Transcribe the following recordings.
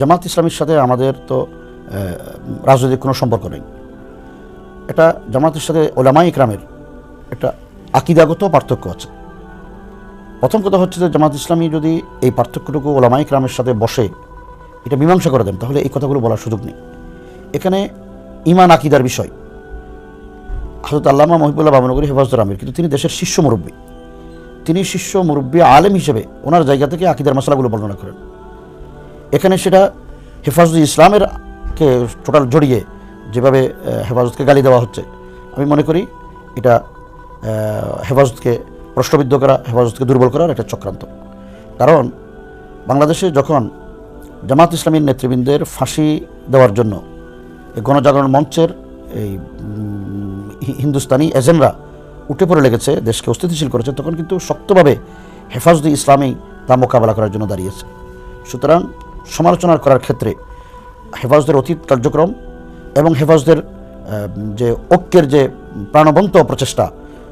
জামাত ইসলামীর সাথে আমাদের তো রাজনৈতিক কোনো সম্পর্ক নেই। এটা জামাতের সাথে ওলামাই ইকরামের একটা আকিদাগত পার্থক্য আছে। প্রথম কথা হচ্ছে যে জামাত ইসলামী যদি এই পার্থক্যটুকু ওলামাই ইকরামের সাথে বসে, এটা মীমাংসা করে দেন, তাহলে এই কথাগুলো বলার সুযোগ নেই। এখানে ইমান আকিদার বিষয়। হজরত আল্লামা মহিবুল্লাহ বাবনগরী হেফাজুর আমির, কিন্তু তিনি দেশের শীর্ষ মুরব্বী। তিনি শীর্ষ মুরব্বী আলেম হিসেবে ওনার জায়গা থেকে আকিদার মশলাগুলো বর্ণনা করেন। এখানে সেটা হেফাজত ইসলামের কে টোটাল জড়িয়ে যেভাবে হেফাজতকে গালি দেওয়া হচ্ছে। আমি মনে করি এটা হেফাজতকে প্রশ্নবিদ্ধ করা, হেফাজতকে দুর্বল করার একটা চক্রান্ত। কারণ বাংলাদেশে যখন জামাত ইসলামীর নেতৃবৃন্দের ফাঁসি দেওয়ার জন্য গণজাগরণ মঞ্চের এই হিন্দুস্তানি এজেন্টরা উঠে পড়ে লেগেছে, দেশকে অস্থিতিশীল করেছে, তখন কিন্তু শক্তভাবে হেফাজতে ইসলামী তা মোকাবেলা করার জন্য দাঁড়িয়েছে। সুতরাং সমালোচনা করার ক্ষেত্রে হেফাজতের অতীত কার্যক্রম এবং হেফাজতের আহ, যে ঐক্যের যে প্রাণবন্ত প্রচেষ্টা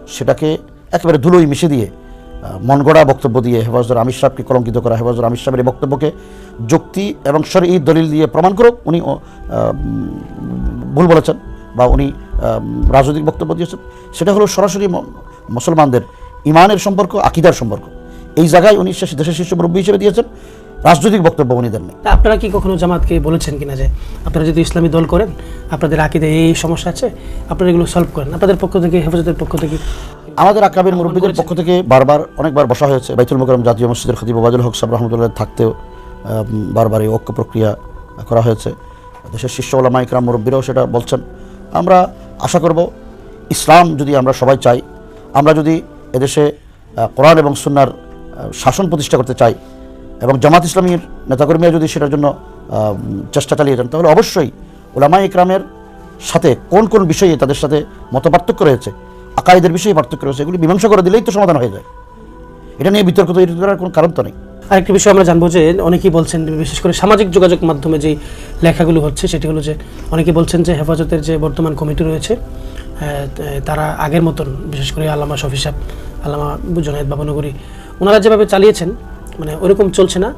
সেটাকে একেবারে ধুলোই মিশে দিয়ে মনগড়া বক্তব্য দিয়ে হেফাজতের আমির সাহেবকে কলঙ্কিত করা হেফাজতের আমির সাহেবের এই বক্তব্যকে যুক্তি এবং শরী দলিল দিয়ে প্রমাণ করুক উনি ভুল বলেছেন বা উনি রাজনৈতিক বক্তব্য দিয়েছেন। সেটা হলো সরাসরি মুসলমানদের ইমানের সম্পর্ক আকিদার সম্পর্ক। এই জায়গায় উনি দেশের শীর্ষ মুরব্বী হিসেবে দিয়েছেন। রাজনৈতিক বক্তব্য উনি দেননি। আপনারা কি কখনো জামাতকে বলেছেন কিনা যে আপনারা যদি ইসলামী দল করেন আপনাদের আকিদে এই সমস্যা আছে আপনারা এগুলো সলভ করেন আপনাদের পক্ষ থেকে হেফাজতের পক্ষ থেকে আমাদের আকাবের মুরব্বীদের পক্ষ থেকে বারবার অনেকবার বসা হয়েছে। বাইতুল মোকরম জাতীয় মসজিদের খতিব ওবাজুল হক সাহেব রহমতুল্লাহ থাকতেও বারবার এই ঐক্য প্রক্রিয়া করা হয়েছে। দেশের শীর্ষ ওলামা ইকরাম মুরব্বীরাও সেটা বলছেন। আমরা আশা করব ইসলাম যদি আমরা সবাই চাই আমরা যদি এদেশে কোরআন এবং সুন্নার আহ, শাসন প্রতিষ্ঠা করতে চাই এবং জামাত ইসলামীর নেতাকর্মীরা যদি সেটার জন্য চেষ্টা চালিয়ে যান, তাহলে অবশ্যই ওলামা ইকরামের সাথে কোন কোন বিষয়ে তাদের সাথে মত পার্থক্য রয়েছে আকাইদের বিষয়ে পার্থক্য রয়েছে, এগুলি মীমাংসা করে দিলেই তো সমাধান হয়ে যায়। এটা নিয়ে বিতর্ক তৈরি করার কোনো কারণ তো নেই। আরেকটি বিষয় আমরা জানব যে অনেকেই বলছেন, বিশেষ করে সামাজিক যোগাযোগ মাধ্যমে যে লেখাগুলো হচ্ছে, সেটি হলো যে অনেকে বলছেন যে হেফাজতের যে বর্তমান কমিটি রয়েছে তারা আগের মতন, বিশেষ করে আল্লামা শফি সাহেব, আল্লামা জনায়দ বাবনগরী ওনারা যেভাবে চালিয়েছেন মানে ওরকম চলছে না।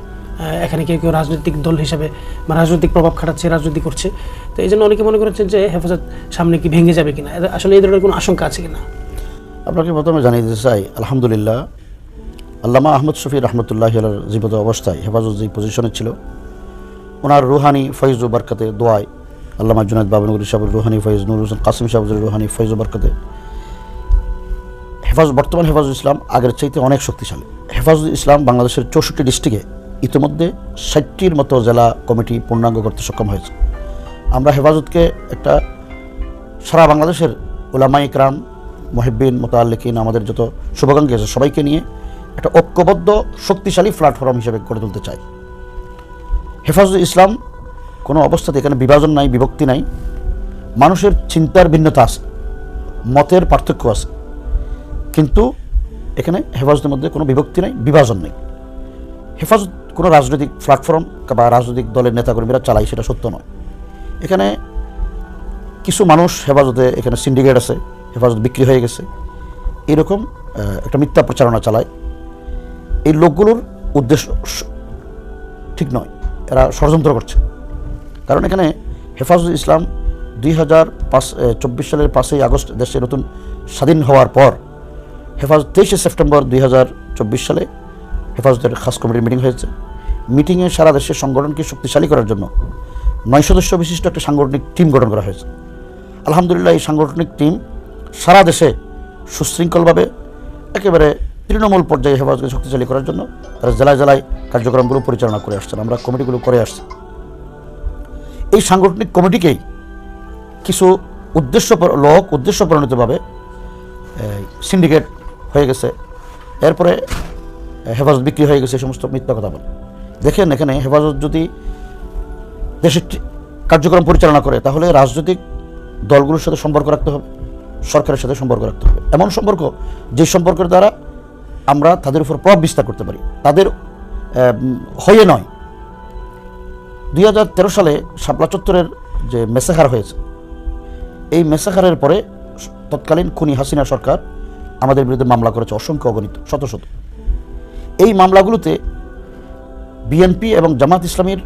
এখানে কেউ কেউ রাজনৈতিক দল হিসাবে বা রাজনৈতিক প্রভাব খাটাচ্ছে, রাজনীতি করছে। তো এই জন্য অনেকে মনে করেছেন যে হেফাজত সামনে কি ভেঙে যাবে কিনা? আসলে এই ধরনের কোনো আশঙ্কা আছে কিনা? আপনাকে প্রথমে জানিয়ে দিতে চাই, আলহামদুলিল্লাহ, আল্লামা আহমদ শফি রহমতুল্লাহ আলার জীবিত অবস্থায় হেফাজত যে পজিশনে ছিল, ওনার রুহানি ফৈজ বরকতে দোয়ায়, আল্লামা জুনায়দ বাবনগরী সাহেবের রুহানি ফৈজ নুর হোসেন কাসিম সাহেবের রুহানি ফৈজ বরকতে হেফাজত বর্তমান হেফাজত ইসলাম আগের চাইতে অনেক শক্তিশালী। হেফাজত ইসলাম বাংলাদেশের চৌষট্টি ডিস্ট্রিক্টে ইতিমধ্যে ষাটটির মতো জেলা কমিটি পূর্ণাঙ্গ করতে সক্ষম হয়েছে। আমরা হেফাজতকে একটা সারা বাংলাদেশের ওলামা ইকরাম মহিবিন মোতাল্লিকিন আমাদের যত শুভাকাঙ্ক্ষী আছে সবাইকে নিয়ে একটা ঐক্যবদ্ধ, শক্তিশালী প্ল্যাটফর্ম হিসেবে গড়ে তুলতে চাই। হেফাজত ইসলাম কোনো অবস্থাতে এখানে বিভাজন নাই, বিভক্তি নাই। মানুষের চিন্তার ভিন্নতা আছে। মতের পার্থক্য আছে। কিন্তু এখানে হেফাজতের মধ্যে কোনো বিভক্তি নাই, বিভাজন নেই। হেফাজত কোনো রাজনৈতিক প্ল্যাটফর্ম বা রাজনৈতিক দলের নেতাকর্মীরা চালায় সেটা সত্য নয়। এখানে কিছু মানুষ হেফাজতে এখানে সিন্ডিকেট আছে, হেফাজত বিক্রি হয়ে গেছে। এরকম একটা মিথ্যা প্রচারণা চালায়। এই লোকগুলোর উদ্দেশ্য ঠিক নয়, এরা ষড়যন্ত্র করছে। কারণ এখানে হেফাজত ইসলাম দুই হাজার পাঁচ চব্বিশ সালের পাঁচই আগস্ট দেশে নতুন স্বাধীন হওয়ার পর হেফাজত, তেইশে সেপ্টেম্বর দুই হাজার চব্বিশ সালে হেফাজতের খাস কমিটির মিটিং হয়েছে। মিটিংয়ে সারা দেশের সংগঠনকে শক্তিশালী করার জন্য নয় সদস্য বিশিষ্ট একটা সাংগঠনিক টিম গঠন করা হয়েছে। আলহামদুলিল্লাহ, এই সাংগঠনিক টিম সারা দেশে সুশৃঙ্খলভাবে একেবারে তৃণমূল পর্যায়ে হেফাজতকে শক্তিশালী করার জন্য তারা জেলায় জেলায় কার্যক্রমগুলো পরিচালনা করে আসছেন, আমরা কমিটিগুলো করে আসছি। এই সাংগঠনিক কমিটিকেই কিছু উদ্দেশ্য লোক উদ্দেশ্য প্রণীতভাবে সিন্ডিকেট হয়ে গেছে। এরপরে হেফাজত বিক্রি হয়ে গেছে সমস্ত মিথ্যা কথা বলে। দেখেন এখানে হেফাজত যদি দেশের কার্যক্রম পরিচালনা করে, তাহলে রাজনৈতিক দলগুলোর সাথে সম্পর্ক রাখতে হবে, সরকারের সাথে সম্পর্ক রাখতে হবে। এমন সম্পর্ক, যে সম্পর্কের দ্বারা আমরা তাদের উপর প্রভাব বিস্তার করতে পারি। তাদের হয়ে নয়। দুই সালে শাপলা চত্বরের যে মেসাহার হয়েছে, এই মেসাহারের পরে তৎকালীন খুনি হাসিনা সরকার আমাদের বিরুদ্ধে মামলা করেছে অসংখ্য অগণিত শত শত। এই মামলাগুলোতে বিএনপি এবং জামাত ইসলামীর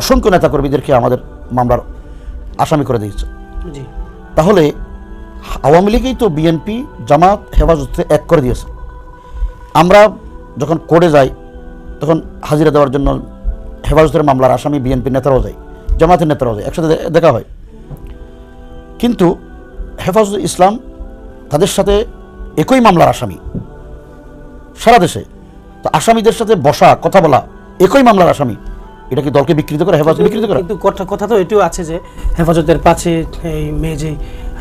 অসংখ্য নেতাকর্মীদেরকে আমাদের মামলার আসামি করে দিয়েছে। তাহলে আওয়ামী লীগেই তো বিএনপি জামাত হেফাজতে এক করে দিয়েছে। আমরা যখন কোর্টে যাই তখন হাজিরা দেওয়ার জন্য হেফাজতের মামলার আসামি বিএনপির নেতারাও যায় জামাতের নেতারাও যায় একসাথে দেখা হয়। কিন্তু হেফাজত ইসলাম তাদের সাথে একই মামলার আসামি। সারা দেশে তো আসামিদের সাথে বসা কথা বলা একই মামলার আসামি। এটা কি দলকে বিকৃত করে হেফাজত বিকৃত করে? কিন্তু কথা কথা তো এটিও আছে যে হেফাজতের পাশে এই মেয়ে যে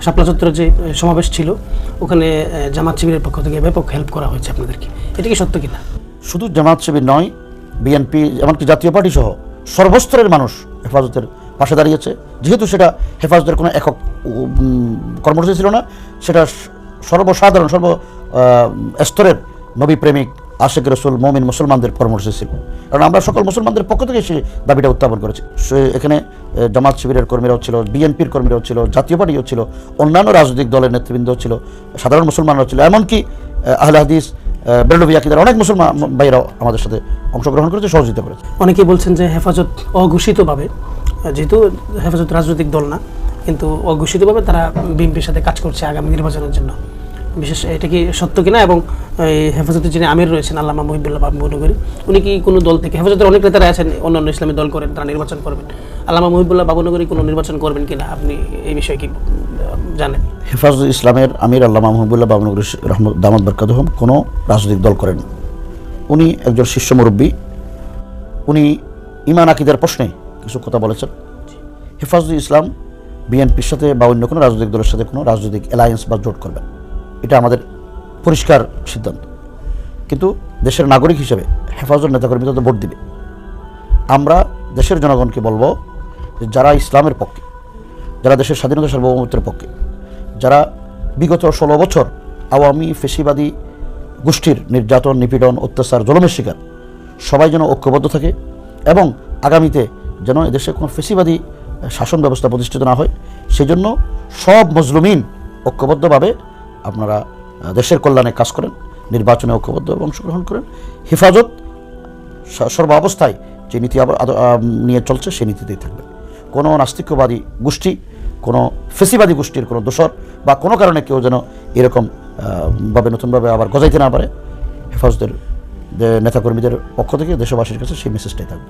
শাপলা চত্বরের যে সমাবেশ ছিল ওখানে জামাত শিবিরের পক্ষ থেকে ব্যাপক হেল্প করা হয়েছে আপনাদেরকে। এটা কি সত্য কিনা? শুধু জামাত শিবির নয় বিএনপি এমনকি জাতীয় পার্টি সহ সর্বস্তরের মানুষ হেফাজতের পাশে দাঁড়িয়েছে। যেহেতু সেটা হেফাজতের কোনো একক কর্মসূচি ছিল না সেটা সর্বসাধারণ সর্ব স্তরের নবী প্রেমিক আশেক রসুল মমিন মুসলমানদের পরামর্শ ছিল। কারণ আমরা সকল মুসলমানদের পক্ষ থেকে সেই দাবিটা উত্থাপন করেছি। এখানে জামাত শিবিরের কর্মীরাও ছিল বিএনপির কর্মীরাও ছিল জাতীয় পার্টিও ছিল অন্যান্য রাজনৈতিক দলের নেতৃবৃন্দও ছিল সাধারণ মুসলমানরাও ছিল এমনকি আহ, আহলে হাদিস বেরলভি আকিদার অনেক মুসলমান ভাইরাও আমাদের সাথে অংশগ্রহণ করেছে সহযোগিতা করেছে। অনেকেই বলছেন যে হেফাজত অঘোষিতভাবে যেহেতু হেফাজত রাজনৈতিক দল না কিন্তু অঘোষিতভাবে তারা বিএনপির সাথে কাজ করছে আগামী নির্বাচনের জন্য। বিশেষ এটা কি সত্য কিনা এবং হেফাজতের যিনি আমির রয়েছেন, আল্লামা মহিবুল্লাহ বাবুনগরী উনি কি কোনো দল থেকে, হেফাজতের অনেক নেতারা আছেন, অন্যান্য ইসলামী দল করেন, তারা নির্বাচন করবেন। আল্লামা মহিবুল্লাহ বাবুনগরী কোনো নির্বাচন করবেন কিনা, আপনি এই বিষয়ে কি জানেন? হেফাজত ইসলামের আমির আল্লামা মাহবুল্লাহ বাবনগর রহমদ দামাদ বরকাতহম কোনো রাজনৈতিক দল করেন। উনি একজন শীর্ষ মুরব্বী। উনি ইমান আকিদের প্রশ্নে কিছু কথা বলেছেন। হেফাজত ইসলাম বিএনপির সাথে বা অন্য কোনো রাজনৈতিক দলের সাথে কোনো রাজনৈতিক অ্যালায়েন্স বা জোট করবে না। এটা আমাদের পরিষ্কার সিদ্ধান্ত কিন্তু দেশের নাগরিক হিসেবে হেফাজত নেতাকর্মী তাদের ভোট দিবে আমরা দেশের জনগণকে বলব যে যারা ইসলামের পক্ষে, যারা দেশের স্বাধীনতা সার্বভৌমত্বের পক্ষে, যারা বিগত ষোলো বছর আওয়ামী ফেসিবাদী গোষ্ঠীর নির্যাতন, নিপীড়ন, অত্যাচার, জলমের শিকার, সবাই যেন ঐক্যবদ্ধ থাকে এবং আগামীতে যেন এদেশে কোনো ফেসিবাদী শাসন ব্যবস্থা প্রতিষ্ঠিত না হয়, সেজন্য সব মজলুমিন ঐক্যবদ্ধভাবে আপনারা দেশের কল্যাণে কাজ করেন, নির্বাচনে ঐক্যবদ্ধভাবে অংশগ্রহণ করেন। হেফাজত সর্বাবস্থায় যে নীতি নিয়ে চলছে, সেই নীতিতেই থাকবে কোনো নাস্তিক্যবাদী গোষ্ঠী, কোনো ফেসিবাদী গোষ্ঠীর কোনো দোষর বা কোনো কারণে কেউ যেন এরকম ভাবে নতুনভাবে আবার গজাইতে না পারে, হেফাজতের নেতাকর্মীদের পক্ষ থেকে দেশবাসীর কাছে সেই মেসেজটাই থাকবে।